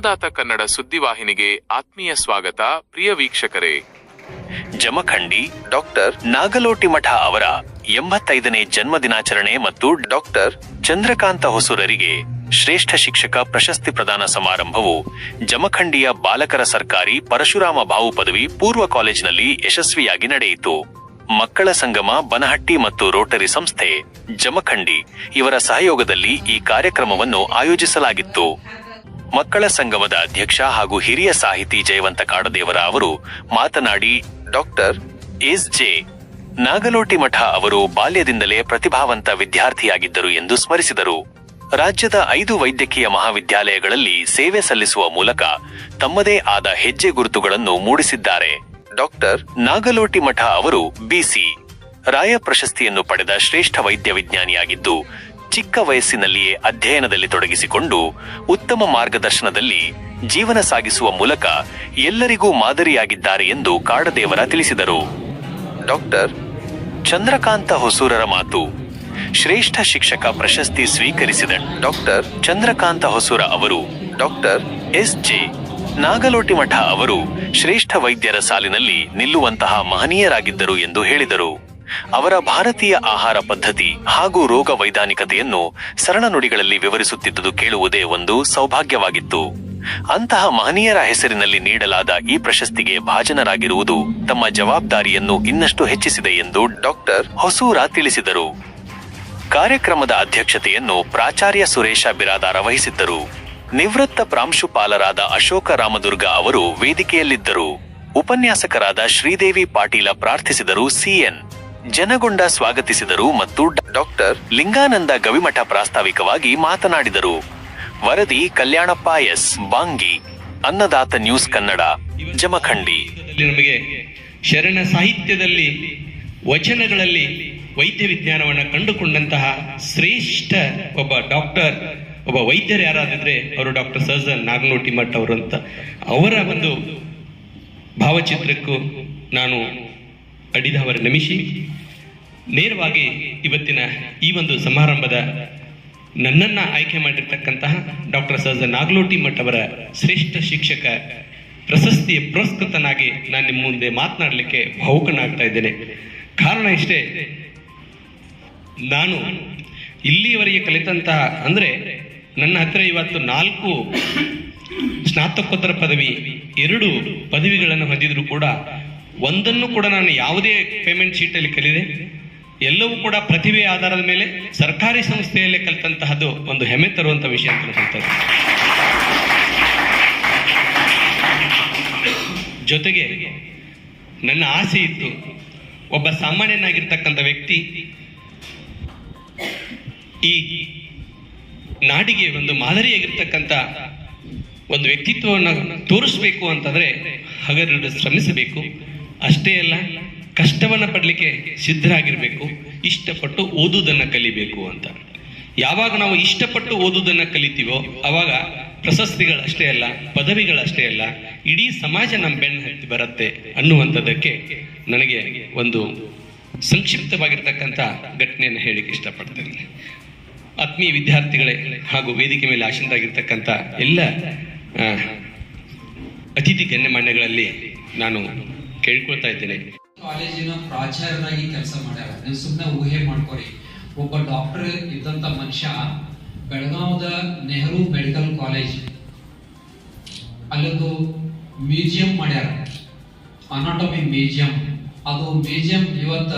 ಅನ್ನದಾತ ಕನ್ನಡ ಸುದ್ದಿವಾಹಿನಿಗೆ ಆತ್ಮೀಯ ಸ್ವಾಗತ, ಪ್ರಿಯ ವೀಕ್ಷಕರೇ. ಜಮಖಂಡಿ ಡಾಕ್ಟರ್ ನಾಗಲೋಟಿ ಮಠ ಅವರ ಎಂಬತ್ತೈದನೇ ಜನ್ಮ ದಿನಾಚರಣೆ ಮತ್ತು ಡಾಕ್ಟರ್ ಚಂದ್ರಕಾಂತ ಹೊಸೂರರಿಗೆ ಶ್ರೇಷ್ಠ ಶಿಕ್ಷಕ ಪ್ರಶಸ್ತಿ ಪ್ರದಾನ ಸಮಾರಂಭವು ಜಮಖಂಡಿಯ ಬಾಲಕರ ಸರ್ಕಾರಿ ಪರಶುರಾಮ ಬಾವು ಪದವಿ ಪೂರ್ವ ಕಾಲೇಜಿನಲ್ಲಿ ಯಶಸ್ವಿಯಾಗಿ ನಡೆಯಿತು. ಮಕ್ಕಳ ಸಂಗಮ, ಬನಹಟ್ಟಿ ಮತ್ತು ರೋಟರಿ ಸಂಸ್ಥೆ ಜಮಖಂಡಿ ಇವರ ಸಹಯೋಗದಲ್ಲಿ ಈ ಕಾರ್ಯಕ್ರಮವನ್ನು ಆಯೋಜಿಸಲಾಗಿತ್ತು. ಮಕ್ಕಳ ಸಂಘವದ ಅಧ್ಯಕ್ಷ ಹಾಗೂ ಹಿರಿಯ ಸಾಹಿತಿ ಜಯವಂತ ಕಾಡದೇವರ ಅವರು ಮಾತನಾಡಿ, ಡಾಕ್ಟರ್ ಎಸ್ ಜೆ ನಾಗಲೋಟಿ ಮಠ ಅವರು ಬಾಲ್ಯದಿಂದಲೇ ಪ್ರತಿಭಾವಂತ ವಿದ್ಯಾರ್ಥಿಯಾಗಿದ್ದರು ಎಂದು ಸ್ಮರಿಸಿದರು. ರಾಜ್ಯದ ಐದು ವೈದ್ಯಕೀಯ ಮಹಾವಿದ್ಯಾಲಯಗಳಲ್ಲಿ ಸೇವೆ ಸಲ್ಲಿಸುವ ಮೂಲಕ ತಮ್ಮದೇ ಆದ ಹೆಜ್ಜೆ ಗುರುತುಗಳನ್ನು ಮೂಡಿಸಿದ್ದಾರೆ. ಡಾಕ್ಟರ್ ನಾಗಲೋಟಿ ಮಠ ಅವರು ಬಿಸಿ ರಾಯ ಪ್ರಶಸ್ತಿಯನ್ನು ಪಡೆದ ಶ್ರೇಷ್ಠ ವೈದ್ಯ ವಿಜ್ಞಾನಿಯಾಗಿದ್ದು ಚಿಕ್ಕ ವಯಸ್ಸಿನಲ್ಲಿಯೇ ಅಧ್ಯಯನದಲ್ಲಿ ತೊಡಗಿಸಿಕೊಂಡು ಉತ್ತಮ ಮಾರ್ಗದರ್ಶನದಲ್ಲಿ ಜೀವನ ಸಾಗಿಸುವ ಮೂಲಕ ಎಲ್ಲರಿಗೂ ಮಾದರಿಯಾಗಿದ್ದಾರೆ ಎಂದು ಕಾಡದೇವರ ತಿಳಿಸಿದರು. ಡಾಕ್ಟರ್ ಚಂದ್ರಕಾಂತ ಹೊಸೂರರ ಮಾತು ಶ್ರೇಷ್ಠ ಶಿಕ್ಷಕ ಪ್ರಶಸ್ತಿ ಸ್ವೀಕರಿಸಿದ ಡಾಕ್ಟರ್ ಚಂದ್ರಕಾಂತ ಹೊಸೂರ ಅವರು, ಡಾಕ್ಟರ್ ಎಸ್ ಜೆ ನಾಗಲೋಟಿಮಠ ಅವರು ಶ್ರೇಷ್ಠ ವೈದ್ಯರ ಸಾಲಿನಲ್ಲಿ ನಿಲ್ಲುವಂತಹ ಮಹನೀಯರಾಗಿದ್ದರು ಎಂದು ಹೇಳಿದರು. ಅವರ ಭಾರತೀಯ ಆಹಾರ ಪದ್ಧತಿ ಹಾಗೂ ರೋಗ ವೈಧಾನಿಕತೆಯನ್ನು ಸರಳ ನುಡಿಗಳಲ್ಲಿ ವಿವರಿಸುತ್ತಿದ್ದುದು ಕೇಳುವುದೇ ಒಂದು ಸೌಭಾಗ್ಯವಾಗಿತ್ತು. ಅಂತಹ ಮಹನೀಯರ ಹೆಸರಿನಲ್ಲಿ ನೀಡಲಾದ ಈ ಪ್ರಶಸ್ತಿಗೆ ಭಾಜನರಾಗಿರುವುದು ತಮ್ಮ ಜವಾಬ್ದಾರಿಯನ್ನು ಇನ್ನಷ್ಟು ಹೆಚ್ಚಿಸಿದೆ ಎಂದು ಡಾಕ್ಟರ್ ಹೊಸೂರ ತಿಳಿಸಿದರು. ಕಾರ್ಯಕ್ರಮದ ಅಧ್ಯಕ್ಷತೆಯನ್ನು ಪ್ರಾಚಾರ್ಯ ಸುರೇಶ ಬಿರಾದಾರ ವಹಿಸಿದ್ದರು. ನಿವೃತ್ತ ಪ್ರಾಂಶುಪಾಲರಾದ ಅಶೋಕ ರಾಮದುರ್ಗ ಅವರು ವೇದಿಕೆಯಲ್ಲಿದ್ದರು. ಉಪನ್ಯಾಸಕರಾದ ಶ್ರೀದೇವಿ ಪಾಟೀಲ ಪ್ರಾರ್ಥಿಸಿದರು ಸಿಎನ್ ಜನಗೊಂಡ ಸ್ವಾಗತಿಸಿದರು ಮತ್ತು ಡಾಕ್ಟರ್ ಲಿಂಗಾನಂದ ಗವಿಮಠ ಪ್ರಾಸ್ತಾವಿಕವಾಗಿ ಮಾತನಾಡಿದರು. ವರದಿ ಕಲ್ಯಾಣಪ್ಪ ಎಸ್. ಬಾಂಗಿ, ಅನ್ನದಾತ ನ್ಯೂಸ್ ಕನ್ನಡ, ಜಮಖಂಡಿ. ನಮಗೆ ಶರಣ ಸಾಹಿತ್ಯದಲ್ಲಿ, ವಚನಗಳಲ್ಲಿ ವೈದ್ಯ ವಿಜ್ಞಾನವನ್ನು ಕಂಡುಕೊಂಡಂತಹ ಶ್ರೇಷ್ಠ ಒಬ್ಬ ಡಾಕ್ಟರ್, ಒಬ್ಬ ವೈದ್ಯರು ಯಾರಾದಿದ್ರೆ ಅವರು ಡಾಕ್ಟರ್ ಸರ್ಜನ್ ನಾಗನೋಟಿ ಮಠ್ ಅವರು ಅಂತ. ಅವರ ಒಂದು ಭಾವಚಿತ್ರಕ್ಕೂ ನಾನು ಅಡಿದವರ ನಮಿಸಿ. ನೇರವಾಗಿ ಇವತ್ತಿನ ಈ ಒಂದು ಸಮಾರಂಭದ ನನ್ನನ್ನ ಆಯ್ಕೆ ಮಾಡಿರ್ತಕ್ಕಂತಹ ಡಾಕ್ಟರ್ ಸಹಜ ನಾಗಲೋಟಿ ಮಠ ಅವರ ಶ್ರೇಷ್ಠ ಶಿಕ್ಷಕ ಪ್ರಶಸ್ತಿಯ ಪುರಸ್ಕೃತನಾಗಿ ನಾನು ನಿಮ್ಮ ಮುಂದೆ ಮಾತನಾಡಲಿಕ್ಕೆ ಭಾವುಕನಾಗ್ತಾ ಇದ್ದೇನೆ. ಕಾರಣ ಇಷ್ಟೇ, ನಾನು ಇಲ್ಲಿಯವರೆಗೆ ಕಲಿತಂತಹ ಅಂದ್ರೆ ನನ್ನ ಹತ್ರ ಇವತ್ತು ನಾಲ್ಕು ಸ್ನಾತಕೋತ್ತರ ಪದವಿ, ಎರಡು ಪದವಿಗಳನ್ನು ಹೊಂದಿದ್ರು ಕೂಡ ಒಂದನ್ನು ಕೂಡ ನಾನು ಯಾವುದೇ ಪೇಮೆಂಟ್ ಶೀಟಲ್ಲಿ ಕಲಿದೆ. ಎಲ್ಲವೂ ಕೂಡ ಪ್ರತಿಭೆ ಆಧಾರದ ಮೇಲೆ ಸರ್ಕಾರಿ ಸಂಸ್ಥೆಯಲ್ಲೇ ಕಲಿತಂತಹದ್ದು ಒಂದು ಹೆಮ್ಮೆ ತರುವಂತ ವಿಷಯ ಅಂತ ಜೊತೆಗೆ ನನ್ನ ಆಸೆ ಇತ್ತು ಒಬ್ಬ ಸಾಮಾನ್ಯನಾಗಿರ್ತಕ್ಕಂಥ ವ್ಯಕ್ತಿ ಈ ನಾಡಿಗೆ ಒಂದು ಮಾದರಿಯಾಗಿರ್ತಕ್ಕಂಥ ಒಂದು ವ್ಯಕ್ತಿತ್ವವನ್ನು ತೋರಿಸ್ಬೇಕು ಅಂತಂದ್ರೆ ಹಗಲಿರುಳು ಶ್ರಮಿಸಬೇಕು. ಅಷ್ಟೇ ಅಲ್ಲ ಕಷ್ಟವನ್ನ ಪಡಲಿಕ್ಕೆ ಸಿದ್ಧರಾಗಿರ್ಬೇಕು, ಇಷ್ಟಪಟ್ಟು ಓದುವುದನ್ನು ಕಲಿಬೇಕು ಅಂತ. ಯಾವಾಗ ನಾವು ಇಷ್ಟಪಟ್ಟು ಓದುವುದನ್ನು ಕಲಿತೀವೋ, ಅವಾಗ ಪ್ರಶಸ್ತಿಗಳಷ್ಟೇ ಅಲ್ಲ, ಪದವಿಗಳಷ್ಟೇ ಅಲ್ಲ, ಇಡೀ ಸಮಾಜ ನಮ್ಮ ಬೆನ್ನು ಹತ್ತಿ ಬರುತ್ತೆ ಅನ್ನುವಂಥದ್ದಕ್ಕೆ ನನಗೆ ಒಂದು ಸಂಕ್ಷಿಪ್ತವಾಗಿರ್ತಕ್ಕಂಥ ಘಟನೆಯನ್ನು ಹೇಳಿಕ್ಕೆ ಇಷ್ಟಪಡ್ತೇನೆ. ಆತ್ಮೀಯ ವಿದ್ಯಾರ್ಥಿಗಳೇ ಹಾಗೂ ವೇದಿಕೆ ಮೇಲೆ ಆಸೀನರಾಗಿರ್ತಕ್ಕಂಥ ಎಲ್ಲ ಅತಿಥಿ ಗಣ್ಯಮಾನ್ಯಗಳಲ್ಲಿ ನಾನು ಕೇಳ್ಕೊಳ್ತಾ ಇದ್ದೇನೆ. ಕಾಲೇಜಿನ ಪ್ರಾಚಾರ್ಯರಾಗಿ ಕೆಲಸ ಮಾಡ್ಯಾರ. ನೀವು ಸುಮ್ಮನೆ ಊಹೆ ಮಾಡ್ಕೊರಿ. ಒಬ್ಬ ಡಾಕ್ಟರ್ ಇದ್ದಂತ ಮನುಷ್ಯ ಬೆಳಗಾವದ ನೆಹರು ಮೆಡಿಕಲ್ ಕಾಲೇಜ್ ಅಲ್ಲೊಂದು ಮ್ಯೂಸಿಯಂ ಮಾಡ್ಯಾರ. ಅನಾಟಮಿ ಮ್ಯೂಸಿಯಂ ಅದು ಮ್ಯೂಸಿಯಂ ಇವತ್ತ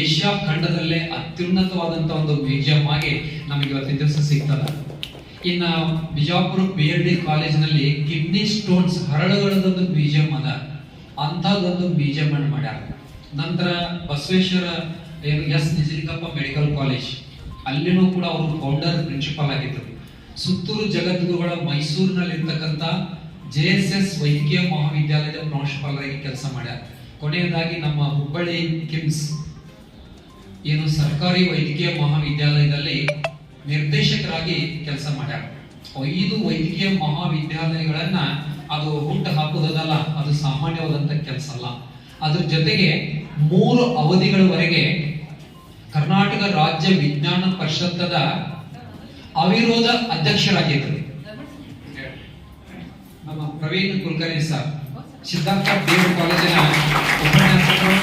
ಏಷ್ಯಾ ಖಂಡದಲ್ಲೇ ಅತ್ಯುನ್ನತವಾದಂಥ ಒಂದು ಮ್ಯೂಸಿಯಂ ಆಗಿ ನಮಗೆ ಇವತ್ತು ದಿವಸ ಸಿಗ್ತದ. ಇನ್ನ ಬಿಜಾಪುರ ಬಿ ಎಲ್ ಡಿ ಕಾಲೇಜಿನಲ್ಲಿ ಕಿಡ್ನಿ ಸ್ಟೋನ್ಸ್ ಹರಳುಗಳದೊಂದು ಮ್ಯೂಸಿಯಂ ಅದ. ಅಂಥದ್ದೊಂದು ಮ್ಯೂಸಿಯಂ ಅನ್ನು ಮಾಡ್ಯಾರ. ನಂತರ ಬಸವೇಶ್ವರ ಏನು ಎಸ್ ನಿಜಲಿಂಗಪ್ಪ ಮೆಡಿಕಲ್ ಕಾಲೇಜ್, ಅಲ್ಲಿನೂ ಕೂಡ ಅವರು ಫೌಂಡರ್ ಪ್ರಿನ್ಸಿಪಲ್ ಆಗಿದ್ದರು ಸುತ್ತೂರು ಜಗದ್ಗುರುಗಳ ಮೈಸೂರಿನಲ್ಲಿರ್ತಕ್ಕಂಥ ಜೆ ಎಸ್ ಎಸ್ ವೈದ್ಯಕೀಯ ಮಹಾವಿದ್ಯಾಲಯದ ಪ್ರಾಂಶುಪಾಲರಾಗಿ ಕೆಲಸ ಮಾಡ್ಯಾರ. ಕೊನೆಯದಾಗಿ ನಮ್ಮ ಹುಬ್ಬಳ್ಳಿ ಕಿಮ್ಸ್, ಏನು ಸರ್ಕಾರಿ ವೈದ್ಯಕೀಯ ಮಹಾವಿದ್ಯಾಲಯದಲ್ಲಿ ನಿರ್ದೇಶಕರಾಗಿ ಕೆಲಸ ಮಾಡ್ಯಾರ. ಐದು ವೈದ್ಯಕೀಯ ಮಹಾವಿದ್ಯಾಲಯಗಳನ್ನ ಅದು ಹುಟ್ಟು ಹಾಕುವುದಲ್ಲ ಅದು ಸಾಮಾನ್ಯವಾದಂತ ಕೆಲಸ ಅಲ್ಲ ಅದ್ರ ಜೊತೆಗೆ ಮೂರು ಅವಧಿಗಳವರೆಗೆ ಕರ್ನಾಟಕ ರಾಜ್ಯ ವಿಜ್ಞಾನ ಪರಿಷತ್ತದ ಅವಿರೋಧ ಅಧ್ಯಕ್ಷರಾಗಿದ್ದರು. ನಮ್ಮ ಪ್ರವೀಣ್ ಕುಲಕರ್ಣಿ ಸರ್, ಸಿದ್ಧಾರ್ಥ ದೇವರು ಕಾಲೇಜಿನ ಉಪನ್ಯಾಸಕರು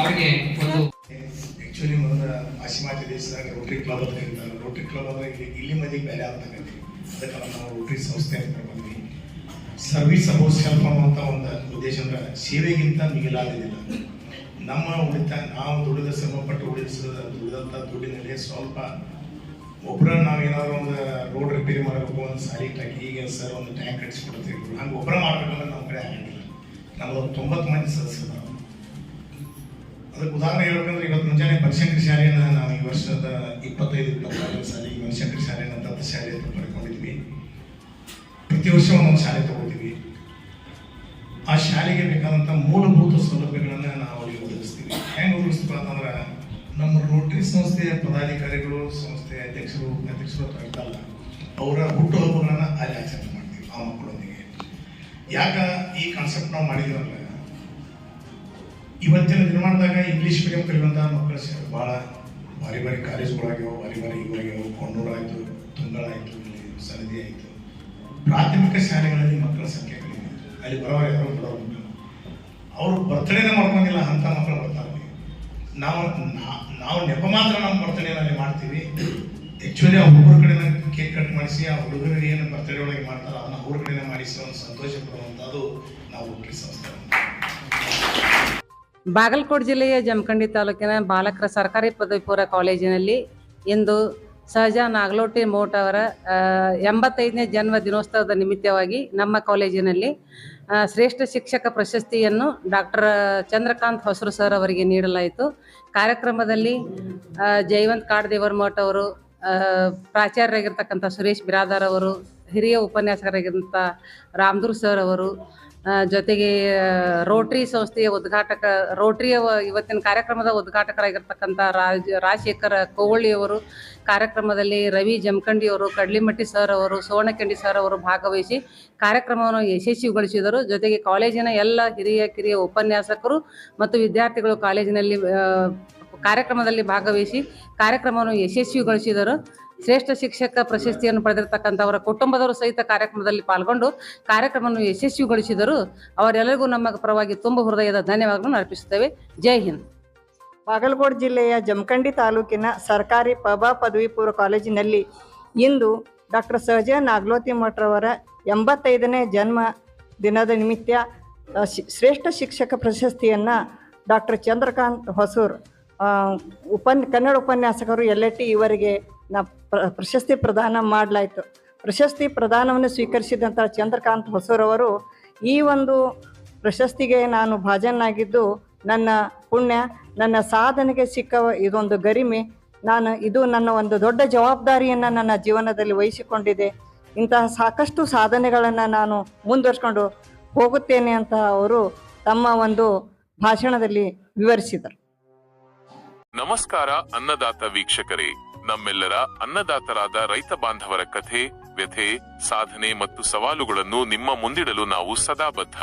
ಅವರಿಗೆ ಒಂದು ಆಕ್ಚುಲಿ ಮೊದಲ ಪಾಶ್ಚಿಮಾತ್ಯ ದೇಶದಾಗ ರೋಟರಿ ಕ್ಲಬ್ ಕರೀತಾರೆ ರೋಟರಿ ಕ್ಲಬ್ ಅಂದ್ರೆ ಇಲ್ಲಿ ಮನೆಗೆ ಬೇರೆ ಆಗ್ತಕ್ಕಂಥ ಅದಕ್ಕೆ ನಾವು ರೋಟರಿ ಸಂಸ್ಥೆ ಅಂತ ಬಂದ್ವಿ. ಸರ್ವಿಸ್ ಅಬೌಟ್ ಸೆಲ್ಫ್ ಅನ್ನುವಂಥ ಒಂದು ಉದ್ದೇಶ ಅಂದ್ರೆ ಸೇವೆಗಿಂತ ಮಿಗಿಲಾಗೋದಿಲ್ಲ ನಮ್ಮ ಉಳಿತ, ನಾವು ದುಡಿದ ಶ್ರಮಪಟ್ಟು ಉಳಿದ ದುಡಿದಂಥ ದುಡ್ಡಿನಲ್ಲಿ ಸ್ವಲ್ಪ ಒಬ್ಬರ ನಾವು ಏನಾದ್ರು ಒಂದು ರೋಡ್ ರಿಪೇರಿ ಮಾಡಬೇಕು ಒಂದು ಸಾರಿ ಟ್ಯಾಕ್ ಈಗ ಸರ್ ಒಂದು ಟ್ಯಾಂಕ್ ಕಟ್ಟಿಸ್ಕೊಡ್ತೀವಿ ಹಂಗೆ ಒಬ್ಬರ ಮಾಡ್ಬೇಕಂದ್ರೆ ನಮ್ಮ ಕಡೆ ಆಗಿಲ್ಲ ನಮ್ಮದು ತೊಂಬತ್ತು ಮಂದಿ ಸದಸ್ಯರು ಅದಕ್ಕೆ ಉದಾಹರಣೆ ಹೇಳ್ಬೇಕಂದ್ರೆ ಇವತ್ತು ಮುಂಜಾನೆ ಬನಶಂಕರಿ ಶಾಲೆಯನ್ನು ನಾವು ಈ ವರ್ಷದ ಇಪ್ಪತ್ತೈದು ಇಪ್ಪತ್ತಾರನೇ ಸಾಲಿಗೆ ಬನಶಂಕರಿ ಶಾಲೆಯನ್ನು ದತ್ತ ಶಾಲೆ ಅಂತ ಪಡ್ಕೊಂಡಿದ್ವಿ. ಪ್ರತಿ ವರ್ಷ ಒಂದೊಂದು ಶಾಲೆ ಆ ಶಾಲೆಗೆ ಬೇಕಾದಂಥ ಮೂಲಭೂತ ಸೌಲಭ್ಯಗಳನ್ನ ನಾವು ಅವರಿಗೆ ಒದಗಿಸ್ತೀವಿ. ಹೆಂಗೆ ಒದಗಿಸ್ತೀವಿ ಅಂತಂದ್ರೆ, ನಮ್ಮ ರೋಟರಿ ಸಂಸ್ಥೆಯ ಪದಾಧಿಕಾರಿಗಳು, ಸಂಸ್ಥೆಯ ಅಧ್ಯಕ್ಷರು ಉಪಾಧ್ಯಕ್ಷರು ಅಥವಾ ಇರ್ತಲ್ಲ ಅವರ ಹುಟ್ಟುಹಬ್ಬಗಳನ್ನು ಅಲ್ಲಿ ಆಚರಣೆ ಮಾಡ್ತೀವಿ, ಆ ಮಕ್ಕಳೊಂದಿಗೆ. ಯಾಕ ಈ ಕಾನ್ಸೆಪ್ಟ್ ನಾವು ಮಾಡಿದ್ರಲ್ಲ ಇವತ್ತಿನ ದಿನಮಾನದಾಗ ಇಂಗ್ಲಿಷ್ ಮೀಡಿಯಂ ಕಲಿಯುವಂಥ ಮಕ್ಕಳ ಭಾಳ ಭಾರಿ ಭಾರಿ ಕಾಲೇಜ್ಗಳಾಗ್ಯಾವ ಭಾರಿ ಭಾರಿ ಇವಾಗ್ಯಾವ ಕೊಂಡೂರಾಯಿತು ತುಂಗಳಾಯಿತು ಇಲ್ಲಿ ಸರದಿ ಆಯಿತು ಪ್ರಾಥಮಿಕ ಶಾಲೆಗಳಲ್ಲಿ ಮಕ್ಕಳ ಸಂಖ್ಯೆ ಅಲ್ಲಿ ಬರೋರು ಯಾರೋ ಬರೋರು ಅವರು ಬರ್ತಡೇನ ಮಾಡ್ಕೊಂಡಿಲ್ಲ ಅಂತ ಮಾತ್ರ ಬರ್ತಾರೆ. ನಾವು ನಾವು ನೆಪ ಮಾತ್ರ ನಮ್ಮ ಬರ್ತಡೇನಲ್ಲಿ ಮಾಡ್ತೀವಿ. ಆ್ಯಕ್ಚುಲಿ ಆ ಹುಡುಗರ ಕಡೆನ ಕೇಕ್ ಕಟ್ ಮಾಡಿಸಿ, ಆ ಹುಡುಗರಿಗೆ ಏನು ಬರ್ತಡೇ ಒಳಗೆ ಮಾಡ್ತಾರೋ ಅದನ್ನ ಅವ್ರ ಕಡೆನೇ ಮಾಡಿಸಿ ಒಂದು ಸಂತೋಷ ಪಡುವಂಥದ್ದು ನಾವು ಹುಡುಗಿ ಸಂಸ್ಥೆ. ಬಾಗಲಕೋಟೆ ಜಿಲ್ಲೆಯ ಜಮಖಂಡಿ ತಾಲೂಕಿನ ಬಾಲಕರ ಸರ್ಕಾರಿ ಪದವಿ ಪೂರ್ವ ಕಾಲೇಜಿನಲ್ಲಿ ಇಂದು ಸಹಜ ನಾಗಲೋಟಿ ಮೋಟ್ ಅವರ ಎಂಬತ್ತೈದನೇ ಜನ್ಮ ದಿನೋತ್ಸವದ ನಿಮಿತ್ತವಾಗಿ ನಮ್ಮ ಕಾಲೇಜಿನಲ್ಲಿ ಶ್ರೇಷ್ಠ ಶಿಕ್ಷಕ ಪ್ರಶಸ್ತಿಯನ್ನು ಡಾಕ್ಟರ್ ಚಂದ್ರಕಾಂತ್ ಹೊಸರು ಸರ್ ಅವರಿಗೆ ನೀಡಲಾಯಿತು. ಕಾರ್ಯಕ್ರಮದಲ್ಲಿ ಜಯವಂತ್ ಕಾಡ್ದೇವರ್ ಮೋಟ್ ಅವರು ಪ್ರಾಚಾರ್ಯರಾಗಿರ್ತಕ್ಕಂಥ ಸುರೇಶ್ ಬಿರಾದಾರ್ ಅವರು, ಹಿರಿಯ ಉಪನ್ಯಾಸಕರಾಗಿದ್ದಂಥ ರಾಮದುರ್ ಸರ್ ಅವರು ಜೊತೆಗೆ ರೋಟ್ರಿ ಸಂಸ್ಥೆಯ ಉದ್ಘಾಟಕ, ರೋಟ್ರಿಯ ಇವತ್ತಿನ ಕಾರ್ಯಕ್ರಮದ ಉದ್ಘಾಟಕರಾಗಿರ್ತಕ್ಕಂಥ ರಾಜ್, ರಾಜಶೇಖರ ಕೋವಳ್ಳಿ ಅವರು ಕಾರ್ಯಕ್ರಮದಲ್ಲಿ ರವಿ ಜಮಖಂಡಿ ಅವರು, ಕಡ್ಲಿಮಟ್ಟಿ ಸರ್ ಅವರು, ಸುವರ್ಣಕೆಂಡಿ ಸರ್ ಅವರು ಭಾಗವಹಿಸಿ ಕಾರ್ಯಕ್ರಮವನ್ನು ಯಶಸ್ವಿಗೊಳಿಸಿದರು. ಜೊತೆಗೆ ಕಾಲೇಜಿನ ಎಲ್ಲ ಹಿರಿಯ, ಕಿರಿಯ ಉಪನ್ಯಾಸಕರು ಮತ್ತು ವಿದ್ಯಾರ್ಥಿಗಳು ಕಾಲೇಜಿನಲ್ಲಿ ಕಾರ್ಯಕ್ರಮದಲ್ಲಿ ಭಾಗವಹಿಸಿ ಕಾರ್ಯಕ್ರಮವನ್ನು ಯಶಸ್ವಿಗೊಳಿಸಿದರು. ಶ್ರೇಷ್ಠ ಶಿಕ್ಷಕ ಪ್ರಶಸ್ತಿಯನ್ನು ಪಡೆದಿರತಕ್ಕಂಥವರ ಕುಟುಂಬದವರು ಸಹಿತ ಕಾರ್ಯಕ್ರಮದಲ್ಲಿ ಪಾಲ್ಗೊಂಡು ಕಾರ್ಯಕ್ರಮವನ್ನು ಯಶಸ್ವಿಗೊಳಿಸಿದರು. ಅವರೆಲ್ಲರಿಗೂ ನಮ್ಮ ಪರವಾಗಿ ತುಂಬ ಹೃದಯದ ಧನ್ಯವಾದಗಳನ್ನು ಅರ್ಪಿಸುತ್ತೇವೆ. ಜೈ ಹಿಂದ್. ಬಾಗಲಕೋಟೆ ಜಿಲ್ಲೆಯ ಜಮಖಂಡಿ ತಾಲೂಕಿನ ಸರ್ಕಾರಿ ಪಬಾ ಪದವಿ ಪೂರ್ವ ಕಾಲೇಜಿನಲ್ಲಿ ಇಂದು ಡಾಕ್ಟರ್ ಸಹಜ ನಾಗ್ಲೋತಿ ಮಠರವರ ಎಂಬತ್ತೈದನೇ ಜನ್ಮ ದಿನದ ನಿಮಿತ್ತ ಶ್ರೇಷ್ಠ ಶಿಕ್ಷಕ ಪ್ರಶಸ್ತಿಯನ್ನು ಡಾಕ್ಟರ್ ಚಂದ್ರಕಾಂತ್ ಹೊಸೂರ್ ಉಪನ್, ಕನ್ನಡ ಉಪನ್ಯಾಸಕರು ಎಲ್ ಟಿ ಇವರಿಗೆ ನಾ ಪ್ರಶಸ್ತಿ ಪ್ರದಾನ ಮಾಡಲಾಯಿತು. ಪ್ರಶಸ್ತಿ ಪ್ರದಾನವನ್ನು ಸ್ವೀಕರಿಸಿದಂಥ ಚಂದ್ರಕಾಂತ್ ಹೊಸೂರವರು ಈ ಒಂದು ಪ್ರಶಸ್ತಿಗೆ ನಾನು ಭಾಜನಾಗಿದ್ದು ನನ್ನ ಪುಣ್ಯ. ನನ್ನ ಸಾಧನೆಗೆ ಸಿಕ್ಕ ಇದೊಂದು ಗರಿಮೆ. ನಾನು ಇದು ನನ್ನ ಒಂದು ದೊಡ್ಡ ಜವಾಬ್ದಾರಿಯನ್ನು ನನ್ನ ಜೀವನದಲ್ಲಿ ವಹಿಸಿಕೊಂಡಿದೆ. ಇಂತಹ ಸಾಕಷ್ಟು ಸಾಧನೆಗಳನ್ನು ನಾನು ಮುಂದುವರ್ಸ್ಕೊಂಡು ಹೋಗುತ್ತೇನೆ ಅಂತ ಅವರು ತಮ್ಮ ಒಂದು ಭಾಷಣದಲ್ಲಿ ವಿವರಿಸಿದರು. ನಮಸ್ಕಾರ ಅನ್ನದಾತ ವೀಕ್ಷಕರೇ. ನಮ್ಮೆಲ್ಲರ ಅನ್ನದಾತರಾದ ರೈತ ಬಾಂಧವರ ಕಥೆ, ವ್ಯಥೆ, ಸಾಧನೆ ಮತ್ತು ಸವಾಲುಗಳನ್ನು ನಿಮ್ಮ ಮುಂದಿಡಲು ನಾವು ಸದಾ ಬದ್ಧ.